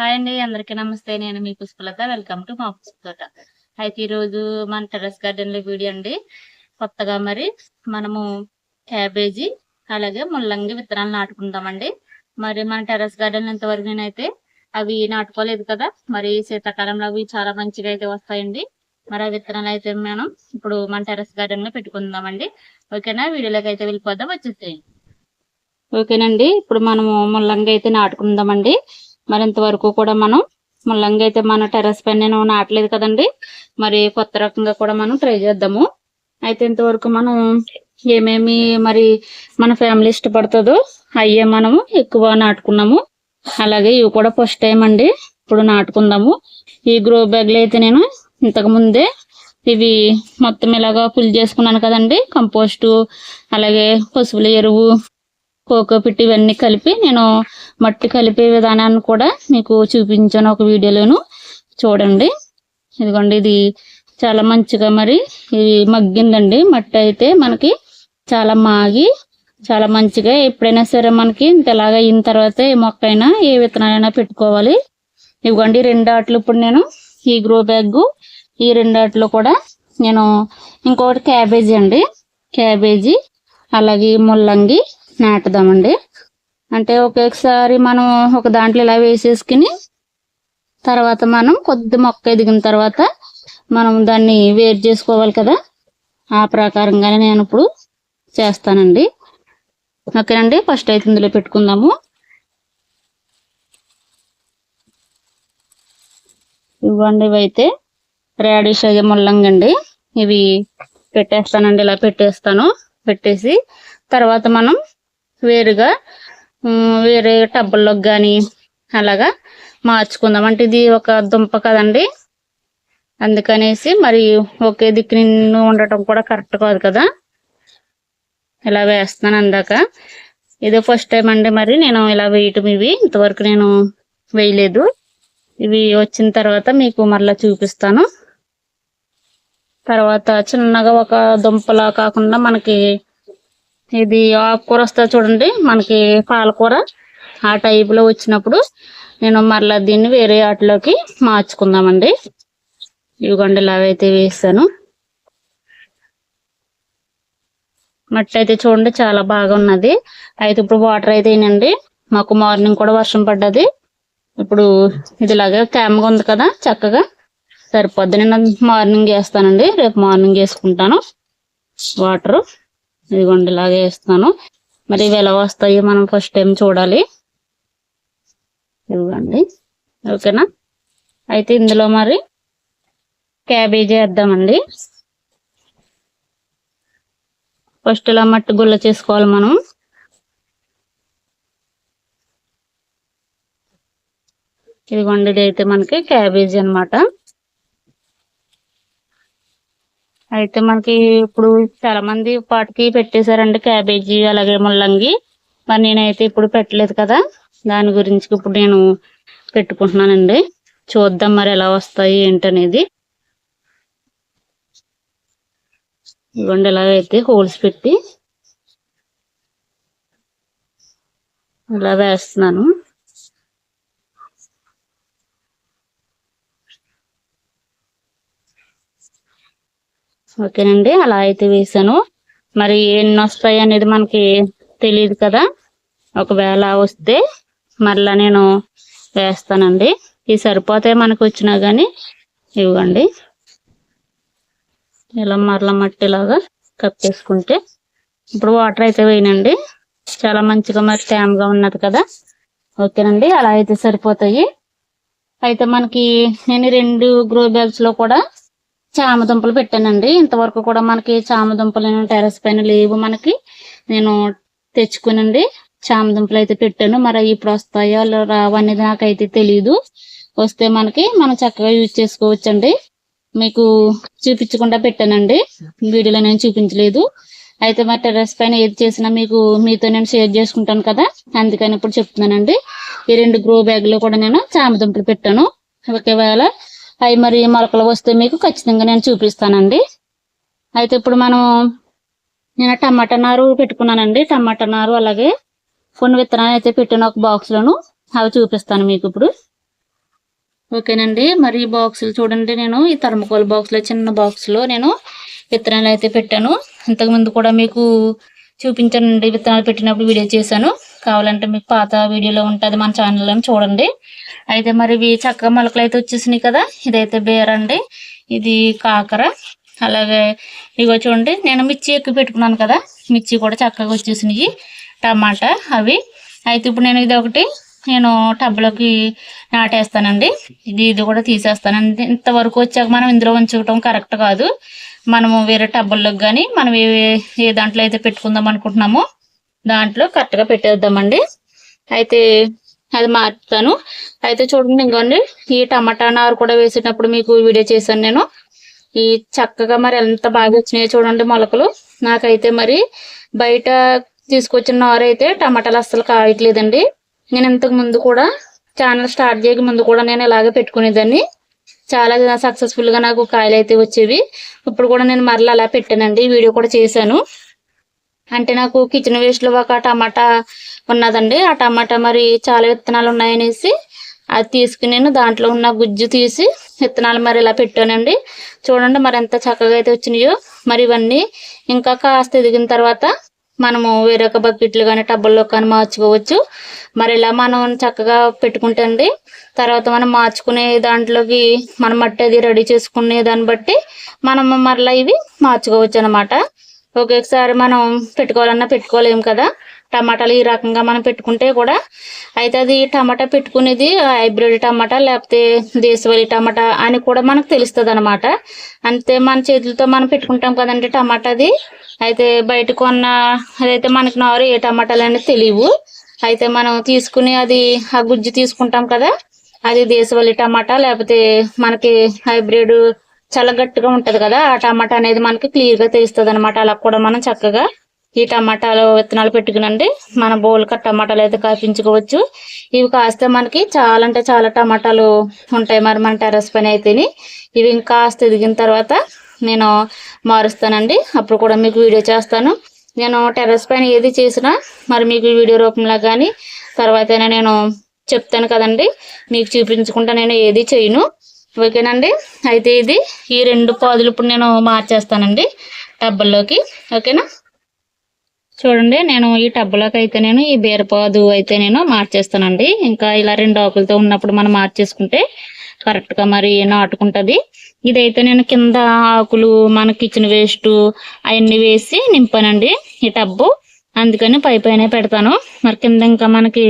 Hi అండి అందరికీ నమస్తే. నేను మీ పుష్పలత. వెల్కమ్ టు మా పుష్పలత. అయితే ఈరోజు మన టెర్రస్ గార్డెన్లో వీడియో అండి. కొత్తగా మరి మనము క్యాబేజీ అలాగే ముల్లంగి విత్తనాలు నాటుకుందామండి. మరి మన టెర్రస్ గార్డెన్ ఇంతవరకు నేనైతే అవి నాటుకోలేదు కదా. మరి శీతాకాలంలో అవి చాలా మంచిగా అయితే వస్తాయండి. మరి ఆ విత్తనాలు అయితే మనం ఇప్పుడు మన టెర్రస్ గార్డెన్లో పెట్టుకుందామండి. ఓకేనా? వీడియోలోకి అయితే వెళ్ళిపోదాం. వచ్చేసేయండి. ఓకేనండి. ఇప్పుడు మనము ముల్లంగి అయితే నాటుకుందామండి. మరి ఇంతవరకు కూడా మనం ముల్లంగి అయితే మన టెర్రస్ పైన నేను నాటలేదు కదండి. మరి కొత్త రకంగా కూడా మనం ట్రై చేద్దాము. అయితే ఇంతవరకు మనం ఏమేమి మరి మన ఫ్యామిలీ ఇష్టపడుతుందో అయ్యే మనము ఎక్కువ నాటుకున్నాము. అలాగే ఇవి కూడా ఫస్ట్ టైం అండి. ఇప్పుడు నాటుకుందాము. ఈ గ్రో బ్యాగ్లు అయితే నేను ఇంతకు ముందే ఇవి మొత్తం ఇలాగా ఫుల్ చేసుకున్నాను కదండి. కంపోస్టు అలాగే పశువుల ఎరువు కోకో పిట్టి ఇవన్నీ కలిపి నేను మట్టి కలిపే విధానాన్ని కూడా మీకు చూపించాను ఒక వీడియోలోను. చూడండి. ఇదిగోండి ఇది చాలా మంచిగా మరి ఇది మగ్గిందండి. మట్టి అయితే మనకి చాలా మాగి చాలా మంచిగా ఎప్పుడైనా సరే మనకి ఇంతలాగా అయిన తర్వాత ఏ మొక్క అయినా ఏ విత్తనాలైనా పెట్టుకోవాలి. ఇవ్వండి రెండు ఆటలు ఇప్పుడు నేను ఈ గ్రో బ్యాగ్ ఈ రెండు ఆటలు కూడా నేను ఇంకొకటి క్యాబేజీ అండి. క్యాబేజీ అలాగే ముల్లంగి నాటుదామండి. అంటే ఒకేసారి మనం ఒక దాంట్లో ఇలా వేసేసుకుని తర్వాత మనం కొద్ది మొక్క ఎదిగిన తర్వాత మనం దాన్ని వేరు చేసుకోవాలి కదా. ఆ ప్రకారంగానే నేను ఇప్పుడు చేస్తానండి. ఓకేనండి ఫస్ట్ అయితే ఇందులో పెట్టుకుందాము. ఇవ్వండి ఇవైతే రాడిష్ అయ్యే ముల్లంగండి. ఇవి పెట్టేస్తానండి ఇలా పెట్టేస్తాను. పెట్టేసి తర్వాత మనం వేరుగా వేరే టబ్బుల్లోకి కానీ అలాగా మార్చుకుందాం. అంటే ఇది ఒక దుంప కదండి. అందుకనేసి మరి ఒకే దిక్కు నిన్ను ఉండటం కూడా కరెక్ట్ కాదు కదా. ఇలా వేస్తున్నాను అందాక. ఇదే ఫస్ట్ టైం అండి మరి నేను ఇలా వేయటం ఇవి. ఇంతవరకు నేను వేయలేదు. ఇవి వచ్చిన తర్వాత మీకు మరలా చూపిస్తాను. తర్వాత చిన్నగా ఒక దుంపలా కాకుండా మనకి ఇది ఆకుకూర వస్తుంది చూడండి. మనకి పాలకూర ఆ టైపులో వచ్చినప్పుడు నేను మరలా దీన్ని వేరే వాటిలోకి మార్చుకుందామండి. ఇవిగోండి ఇలా అయితే వేసాను. మట్టి అయితే చూడండి చాలా బాగా ఉన్నది. అయితే ఇప్పుడు వాటర్ అయితే అయినండి మాకు మార్నింగ్ కూడా వర్షం పడ్డది. ఇప్పుడు ఇదిలాగా ఇలాగే తేమగా ఉంది కదా చక్కగా సరిపోద్ది. నేను మార్నింగ్ వేస్తానండి. రేపు మార్నింగ్ వేసుకుంటాను వాటరు. ఇదిగోండి ఇలాగే వేస్తాను మరి ఇవి ఎలా వస్తాయో మనం ఫస్ట్ టైం చూడాలి. ఇవ్వండి ఓకేనా? అయితే ఇందులో మరి క్యాబేజీ వేద్దామండి. ఫస్ట్ ఇలా మట్టి గుల్ల చేసుకోవాలి మనం. ఇదిగోండి ఇది అయితే మనకి క్యాబేజీ అనమాట అయితే మనకి ఇప్పుడు చాలా మంది పాటికి పెట్టేశారండి క్యాబేజీ అలాగే ముల్లంగి. మరి నేనైతే ఇప్పుడు పెట్టలేదు కదా. దాని గురించి ఇప్పుడు నేను పెట్టుకుంటున్నానండి. చూద్దాం మరి ఎలా వస్తాయి ఏంటనేది. ఇవ్వండి ఎలాగైతే హోల్స్ పెట్టి ఇలా వేస్తున్నాను. ఓకేనండి అలా అయితే వేసాను. మరి ఎన్ని వస్తాయి అనేది మనకి తెలియదు కదా. ఒకవేళ వస్తే మరలా నేను వేస్తానండి. ఇవి సరిపోతాయి మనకు వచ్చినా కానీ ఇవ్వండి. ఇలా మరల మట్టిలాగా కప్పేసుకుంటే ఇప్పుడు వాటర్ అయితే వేయనండి. చాలా మంచిగా మరి తేమగా ఉన్నది కదా. ఓకేనండి అలా అయితే సరిపోతాయి. అయితే మనకి నేను రెండు గ్రో బ్యాగ్స్లో కూడా చామ దుంపలు పెట్టానండి. ఇంతవరకు కూడా మనకి చామ దుంపలు టెరస్ పైన లేవు మనకి. నేను తెచ్చుకునండి. చామ దుంపలు అయితే పెట్టాను. మరి ఇప్పుడు వస్తాయో రావనేది నాకైతే తెలియదు వస్తే మనకి మనం చక్కగా యూజ్ చేసుకోవచ్చండి. మీకు చూపించకుండా పెట్టానండి. వీడియోలో నేను చూపించలేదు. అయితే మరి టెర్రస్ పైన ఏది చేసినా మీకు మీతో నేను షేర్ చేసుకుంటాను కదా. అందుకని ఇప్పుడు చెప్తున్నానండి. ఈ రెండు గ్రో బ్యాగ్లో కూడా నేను చామ దుంపలు పెట్టాను. ఒకవేళ అవి మరి మొలకలు వస్తే మీకు ఖచ్చితంగా నేను చూపిస్తానండి. అయితే ఇప్పుడు మనం నేను టమాటా నారు పెట్టుకున్నానండి. టమాటా నారు అలాగే కొన్ని విత్తనాలు అయితే పెట్టాను ఒక బాక్స్లను. అవి చూపిస్తాను మీకు ఇప్పుడు. ఓకేనండి. మరి ఈ బాక్సులు చూడండి నేను. ఈ థర్మకోల్ బాక్స్లో చిన్న బాక్స్లో నేను విత్తనాలు అయితే పెట్టాను. ఇంతకుముందు కూడా మీకు చూపించానండి. విత్తనాలు పెట్టినప్పుడు వీడియో చేశాను. కావాలంటే మీకు పాత వీడియోలో ఉంటుంది మన ఛానల్లో చూడండి. అయితే మరి ఇవి చక్కగా మొలకలు అయితే వచ్చేసినాయి కదా ఇదైతే బేరండి ఇది కాకర అలాగే ఇగో చూడండి నేను మిర్చి ఎక్కువ పెట్టుకున్నాను కదా మిర్చి కూడా చక్కగా వచ్చేసినాయి టమాటా అవి. అయితే ఇప్పుడు నేను ఇది ఒకటి నేను టబ్లోకి నాటేస్తానండి. ఇది ఇది కూడా తీసేస్తానండి. ఇంతవరకు వచ్చాక మనం ఇందులో ఉంచుకోవటం కరెక్ట్ కాదు. మనము వేరే టబ్బుల్లోకి కానీ మనం ఏ ఏ దాంట్లో అయితే పెట్టుకుందాం అనుకుంటున్నామో దాంట్లో కరెక్ట్గా పెట్టేద్దామండి. అయితే అది మార్చుతాను. అయితే చూడండి ఇంకోండి ఈ టమాటా నారు కూడా వేసేటప్పుడు మీకు వీడియో చేశాను నేను. ఈ చక్కగా మరి ఎంత బాగా వచ్చినాయో చూడండి మొలకలు. నాకైతే మరి బయట తీసుకొచ్చిన నారు అయితే టమాటాలు అస్సలు కాయట్లేదండి. నేను ఇంతకు ముందు కూడా ఛానల్ స్టార్ట్ చేయక ముందు కూడా నేను ఇలాగే పెట్టుకునేదాన్ని. చాలా సక్సెస్ఫుల్గా నాకు కాయలు అయితే వచ్చేవి. ఇప్పుడు కూడా నేను మరలా అలా పెట్టానండి. వీడియో కూడా చేశాను. అంటే నాకు కిచెన్ వేస్ట్లో ఒక టమాటా ఉన్నదండి. ఆ టమాటా మరి చాలా విత్తనాలు ఉన్నాయనేసి అది తీసుకుని నేను దాంట్లో ఉన్న గుజ్జు తీసి విత్తనాలు మరి ఇలా పెట్టానండి. చూడండి మరి ఎంత చక్కగా అయితే వచ్చినాయో. మరి ఇవన్నీ ఇంకా కాస్త ఎదిగిన తర్వాత మనము వేరొక బకెట్లు కానీ టబ్బుల్లో కానీ మార్చుకోవచ్చు. మరి ఇలా మనం చక్కగా పెట్టుకుంటే అండి తర్వాత మనం మార్చుకునే దాంట్లోకి మనం మట్టి అది రెడీ చేసుకునే దాన్ని బట్టి మనం మరలా ఇవి మార్చుకోవచ్చు అనమాట ఒకేసారి మనం పెట్టుకోవాలన్నా పెట్టుకోలేము కదా. టమాటాలు ఈ రకంగా మనం పెట్టుకుంటే కూడా అయితే అది టమాటా పెట్టుకునేది హైబ్రిడ్ టమాటా లేకపోతే దేశవాళీ టమాటా అని కూడా మనకు తెలుస్తుంది అనమాట అంతే మన చేతులతో మనం పెట్టుకుంటాం కదండి టమాటాది. అయితే బయట కొన్న అదైతే మనకి నారు ఏ టమాటాలు అనేది తెలియవు. అయితే మనం తీసుకుని అది ఆ గుజ్జు తీసుకుంటాం కదా. అది దేశవాళీ టమాటా లేకపోతే మనకి హైబ్రిడ్ చాలా గట్టిగా ఉంటది కదా ఆ టమాటా అనేది మనకి క్లియర్గా తెలుస్తుంది అనమాట అలా కూడా మనం చక్కగా ఈ టమాటాలు విత్తనాలు పెట్టుకునండి. మన బౌల్కి టమాటాలు అయితే కాపించుకోవచ్చు. ఇవి కాస్తే మనకి చాలా అంటే చాలా టమాటాలు ఉంటాయి మరి మన టెర్రస్ పైన అయితేని. ఇవి ఇంకా ఎదిగిన తర్వాత నేను మారుస్తానండి. అప్పుడు కూడా మీకు వీడియో చేస్తాను. నేను టెర్రస్ పైన ఏది చేసినా మరి మీకు వీడియో రూపంలో కానీ తర్వాత నేను చెప్తాను కదండి. మీకు చూపించుకుంటా నేను ఏది చేయను. ఓకేనండి? అయితే ఇది ఈ రెండు పాదులు ఇప్పుడు నేను మార్చేస్తానండి టబ్బల్లోకి. ఓకేనా? చూడండి నేను ఈ టబ్బులోకి అయితే నేను ఈ బీరపాదు అయితే నేను మార్చేస్తానండి. ఇంకా ఇలా రెండు ఆకులతో ఉన్నప్పుడు మనం మార్చేసుకుంటే కరెక్ట్గా మరి నాటుకుంటుంది. ఇదైతే నేను కింద ఆకులు మన కిచెన్ వేస్ట్ అవన్నీ వేసి నింపానండి ఈ టబ్బు. అందుకని పై పైన పెడతాను. మరి కింద ఇంకా మనకి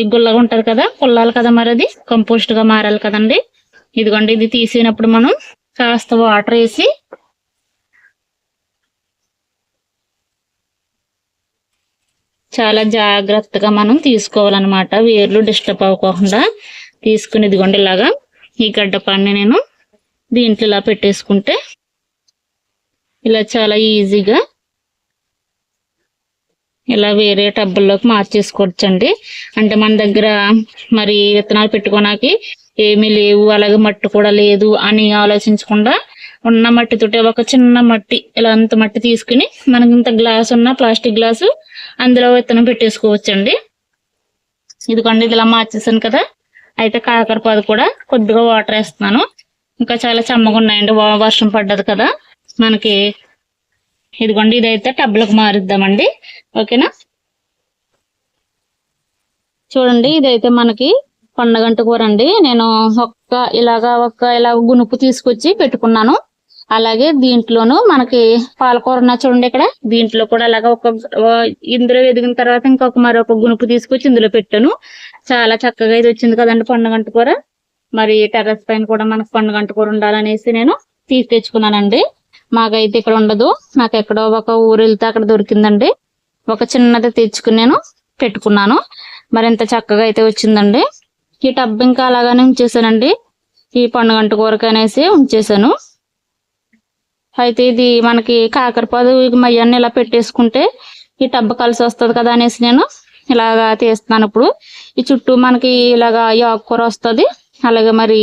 ఈ గుల్లగా ఉంటుంది కదా కుల్లాలి కదా మరి అది? కంపోస్ట్గా మారాలి కదండి. ఇదిగోండి ఇది తీసినప్పుడు మనం కాస్త వాటర్ వేసి చాలా జాగ్రత్తగా మనం తీసుకోవాలన్నమాట. వేర్లు డిస్టర్బ్ అవ్వకుండా తీసుకుని ఇదిగోండి ఇలాగా ఈ గడ్డ పని నేను దీంట్లో ఇలా పెట్టేసుకుంటే ఇలా చాలా ఈజీగా ఇలా వేరే టబ్బుల్లోకి మార్చేసుకోవచ్చండి. అంటే మన దగ్గర మరి విత్తనాలు పెట్టుకోనాకి ఏమీ లేవు అలాగే మట్టి కూడా లేదు అని ఆలోచించకుండా ఉన్న మట్టితోటి ఒక చిన్న మట్టి ఇలా అంత మట్టి తీసుకుని మనకి ఇంత గ్లాస్ ఉన్న ప్లాస్టిక్ గ్లాసు అందులో విత్తనం పెట్టేసుకోవచ్చండి. ఇదిగోండి ఇది ఇలా మార్చేసాను కదా. అయితే కాకరపాదు కూడా కొద్దిగా వాటర్ వేస్తున్నాను. ఇంకా చాలా చమ్మగా ఉన్నాయండి వర్షం పడ్డది కదా. మనకి ఇదిగోండి ఇదైతే టబ్లకు మారుద్దామండి. ఓకేనా? చూడండి ఇదైతే మనకి పండగంట కూర అండి నేను ఒక్క ఇలాగా ఒక్క ఇలా గునుపు తీసుకొచ్చి పెట్టుకున్నాను. అలాగే దీంట్లోనూ మనకి పాలకూర ఉన్న చూడండి ఇక్కడ. దీంట్లో కూడా అలాగా ఒక ఇందులో ఎదిగిన తర్వాత ఇంకొక మరొక గునుపు తీసుకొచ్చి ఇందులో పెట్టాను. చాలా చక్కగా ఇది వచ్చింది కదండి పండుగంట కూర. మరి టెర్రస్ పైన కూడా మనకు పండుగంట కూర ఉండాలనేసి నేను తీసి తెచ్చుకున్నానండి. మాకైతే ఇక్కడ ఉండదు. నాకు ఎక్కడో ఒక ఊరు వెళ్తే అక్కడ దొరికిందండి. ఒక చిన్నది తెచ్చుకుని నేను పెట్టుకున్నాను. మరి ఎంత చక్కగా అయితే వచ్చిందండి. ఈ టబ్ ఇంకా అలాగానే ఉంచేసానండి. ఈ పండుగంట కూరకు అనేసి ఉంచేసాను. అయితే ఇది మనకి కాకరపాదు మయ్యాన్ని ఇలా పెట్టేసుకుంటే ఈ టబ్ కలిసి వస్తుంది కదా అనేసి నేను ఇలాగా తీస్తున్నాను ఇప్పుడు. ఈ చుట్టూ మనకి ఇలాగా ఈ ఆకుకూర వస్తుంది. అలాగే మరి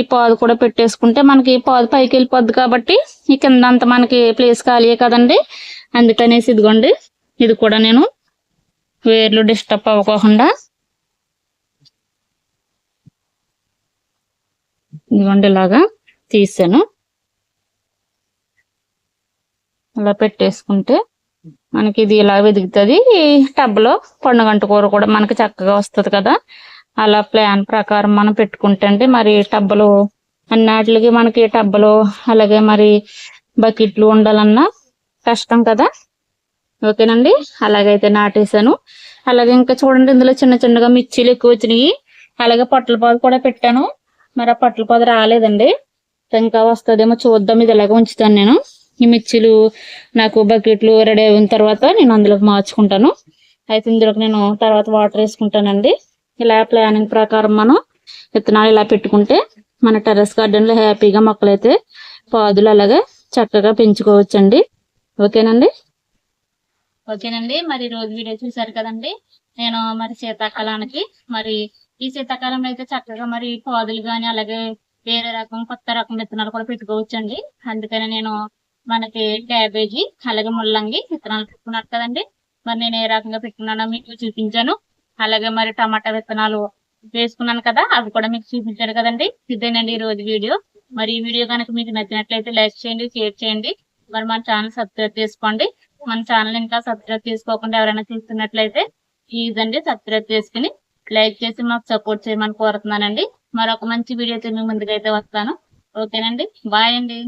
ఈ పాదు కూడా పెట్టేసుకుంటే మనకి పాదు పైకి వెళ్ళిపోద్ది కాబట్టి ఈ కింద అంత మనకి ప్లేస్ ఖాళీ కదండి. అందుకనేసి ఇదిగోండి ఇది కూడా నేను వేర్లు డిస్టర్బ్ అవ్వకుండా ఇలాగా తీసాను. ఇలా పెట్టేసుకుంటే మనకి ఇది ఇలా వెదుగుతుంది టబ్లో పండుగంట కూర కూడా మనకి చక్కగా వస్తుంది కదా. అలా ప్లాన్ ప్రకారం మనం పెట్టుకుంటే అండి మరి టబ్బలు అన్నిటికి మనకి టబ్బలు అలాగే మరి బకెట్లు ఉండాలన్నా కష్టం కదా. ఓకేనండి? అలాగైతే నాటేశాను. అలాగే ఇంకా చూడండి ఇందులో చిన్న చిన్నగా మిర్చీలు ఎక్కువ వచ్చినాయి. అలాగే పొట్టల పాదు కూడా పెట్టాను. మరి ఆ పట్ల పాదు రాలేదండి. ఇంకా వస్తుందేమో చూద్దాం ఇది ఇలాగ ఉంచుతాను నేను. ఈ మిర్చిలు నాకు బకెట్లు రెడీ అయిన తర్వాత నేను అందులోకి మార్చుకుంటాను. అయితే ఇందులోకి నేను తర్వాత వాటర్ వేసుకుంటానండి. ఇలా ప్లానింగ్ ప్రకారం మనం విత్తనాలు ఇలా పెట్టుకుంటే మన టెర్రస్ గార్డెన్లో హ్యాపీగా మొక్కలైతే పాదులు అలాగే చక్కగా పెంచుకోవచ్చండి. ఓకేనండి? ఓకేనండి. మరి రోజు వీడియో చూసారు కదండి. నేను మరి శీతాకాలానికి మరి ఈ శీతాకాలంలో అయితే చక్కగా మరి పాదులు గాని అలాగే వేరే రకం కొత్త రకం విత్తనాలు కూడా పెట్టుకోవచ్చండి. అందుకని నేను మనకి క్యాబేజీ అలాగే ముల్లంగి విత్తనాలు పెట్టుకున్నారు కదండి. మరి నేను ఏ రకంగా పెట్టుకున్నానో మీకు చూపించాను. అలాగే మరి టమాటా విత్తనాలు వేసుకున్నాను కదా అవి కూడా మీకు చూపించాను కదండి. ఇదేనండి ఈ రోజు వీడియో. మరి ఈ వీడియో కనుక మీకు నచ్చినట్లయితే లైక్ చేయండి షేర్ చేయండి. మరి మన ఛానల్ సబ్స్క్రైబ్ చేసుకోండి. మన ఛానల్ ఇంకా సబ్స్క్రైబ్ చేసుకోకుండా ఎవరైనా చూస్తున్నట్లయితే ప్లీజ్ అండి సబ్స్క్రైబ్ చేసుకుని లైక్ చేసి మాకు సపోర్ట్ చేయమని కోరుతున్నానండి. మరొక మంచి వీడియోతో మీ ముందుకైతే వస్తాను. ఓకేనండి. బాయ్ అండి.